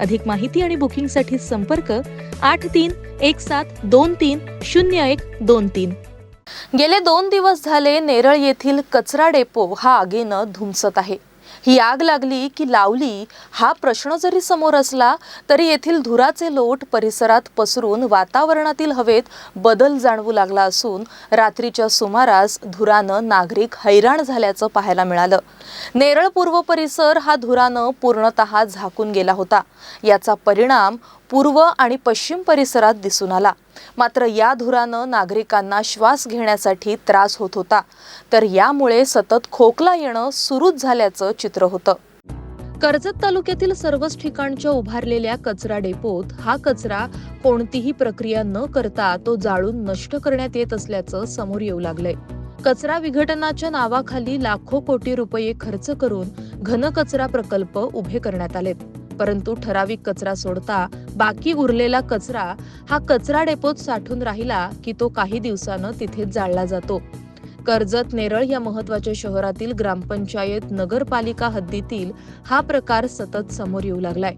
अधिक माहिती आणि बुकिंगसाठी संपर्क आठ तीन एक सात दोन तीन शून्य एक दोन तीन. गेले दोन दिवस झाले नेरळ येथील कचरा डेपो हा आगीनं धुमसत आहे. ही आग लागली की लावली हा प्रश्न जरी समोर असला तरी येथील धुराचे लोट परिसरात पसरून वातावरणातील हवेत बदल जाणवू लागला असून रात्रीच्या सुमारास धुरानं नागरिक हैराण झाल्याचं पाहायला मिळालं. नेरळ पूर्व परिसर हा धुरानं पूर्णतः झाकून गेला होता. याचा परिणाम पूर्व आणि पश्चिम परिसरात दिसून आला. मात्र या धुरानं नागरिकांना श्वास घेण्यासाठी त्रास होत होता. तर यामुळे सतत खोकला येणं सुरूच झाल्याचं चित्र होतं. कर्जत तालुक्यातील सर्वच ठिकाणच्या उभारलेल्या कचरा डेपोत हा कचरा कोणतीही प्रक्रिया न करता तो जाळून नष्ट करण्यात येत असल्याचं समोर येऊ लागलंय. कचरा विघटनाच्या नावाखाली लाखो कोटी रुपये खर्च करून घनकचरा प्रकल्प उभे करण्यात आलेत परंतु ठराविक कचरा सोडता बाकी उरलेला कचरा हा कचरा डेपोत साठून राहिला की तो काही दिवसानं तिथे जाळला जातो. कर्जत नेरळ या महत्त्वाच्या शहरातील ग्रामपंचायत नगरपालिका हद्दीतील हा प्रकार सतत समोर येऊ लागलाय.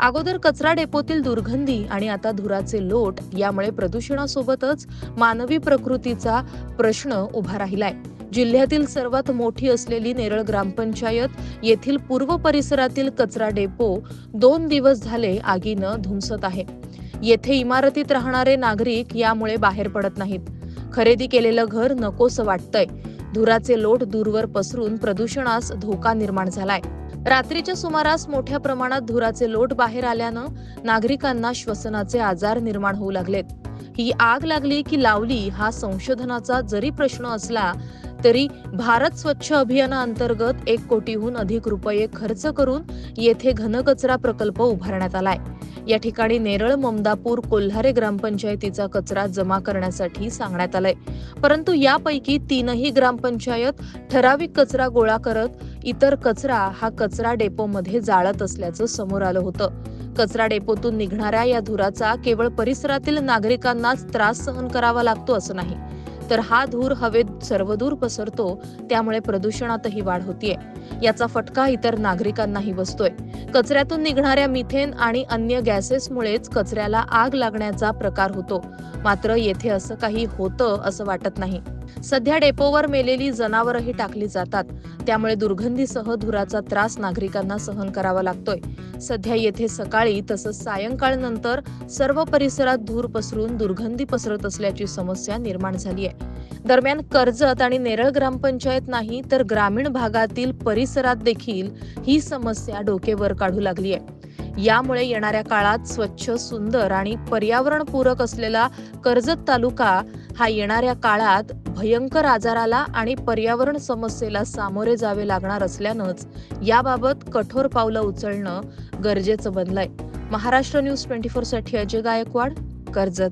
अगोदर कचरा डेपोतील दुर्गंधी आणि आता धुराचे लोट यामुळे प्रदूषणासोबतच मानवी प्रकृतीचा प्रश्न उभा राहिलाय. जिल्ह्यातील सर्वात मोठी असलेली नेरळ ग्रामपंचायत येथील पूर्व परिसरातील कचरा डेपो दोन दिवस झाले आगीनं धुमसत आहे. येथे इमारतीत राहणारे नागरिक यामुळे बाहेर पडत नाहीत. खरेदी केलेलं घर नकोसं वाटतंय. धुराचे लोट दूरवर पसरून प्रदूषणास धोका निर्माण झालाय. रात्रीच्या सुमारास मोठ्या प्रमाणात धुराचे लोट बाहेर आल्यानं नागरिकांना श्वसनाचे आजार निर्माण होऊ लागलेत. ही आग लागली की लावली हा संशोधनाचा जरी प्रश्न असला तरी भारत स्वच्छ अभियानाअंतर्गत एक कोटीहून अधिक रुपये खर्च करून येथे घनकचरा प्रकल्प उभारण्यात आलाय. या ठिकाणी नेरळ ममदापूर कोल्हारे ग्रामपंचायतीचा कचरा जमा करण्यासाठी सांगण्यात आलंय. परंतु यापैकी तीनही ग्रामपंचायत ठराविक कचरा गोळा करत इतर कचरा हा कचरा डेपोमध्ये जाळत असल्याचं समोर आलं होतं. कचरा डेपोतून निघणाऱ्या या धुराचा केवळ परिसरातील नागरिकांनाच त्रास सहन करावा लागतो असं नाही. तर हा धूर हवेत सर्वदूर पसरतो त्यामुळे प्रदूषणातही वाढ होतीये. याचा फटका इतर नागरिकांनाही बसतोय. कचऱ्यातून निघणाऱ्या मिथेन आणि अन्य गॅसेसमुळेच कचऱ्याला आग लागण्याचा प्रकार होतो. मात्र येथे असं काही होतं असं वाटत नाही. सध्या डेपोवर मेलेली जनावरही टाकली जातात. त्यामुळे दुर्गंधीसह धुराचा त्रास नागरिकांना सहन करावा लागतोय. सध्या येथे सकाळी तसंच सायंकाळनंतर सर्व परिसरात धूर पसरून दुर्गंधी पसरत असल्याची समस्या निर्माण झाली आहे दरम्यान कर्जत आणि नेरळ ग्रामपंचायत नाही तर ग्रामीण भागातील परिसरात देखील ही समस्या डोकेवर काढू लागली आहे यामुळे येणाऱ्या काळात स्वच्छ सुंदर आणि पर्यावरणपूरक असलेला कर्जत तालुका हा येणाऱ्या काळात भयंकर आजाराला आणि पर्यावरण समस्येला सामोरे जावे लागणार असल्यानंच याबाबत कठोर पावलं उचलणं गरजेचं बनलंय. महाराष्ट्र न्यूज ट्वेंटी फोरसाठी अजय गायकवाड कर्जत.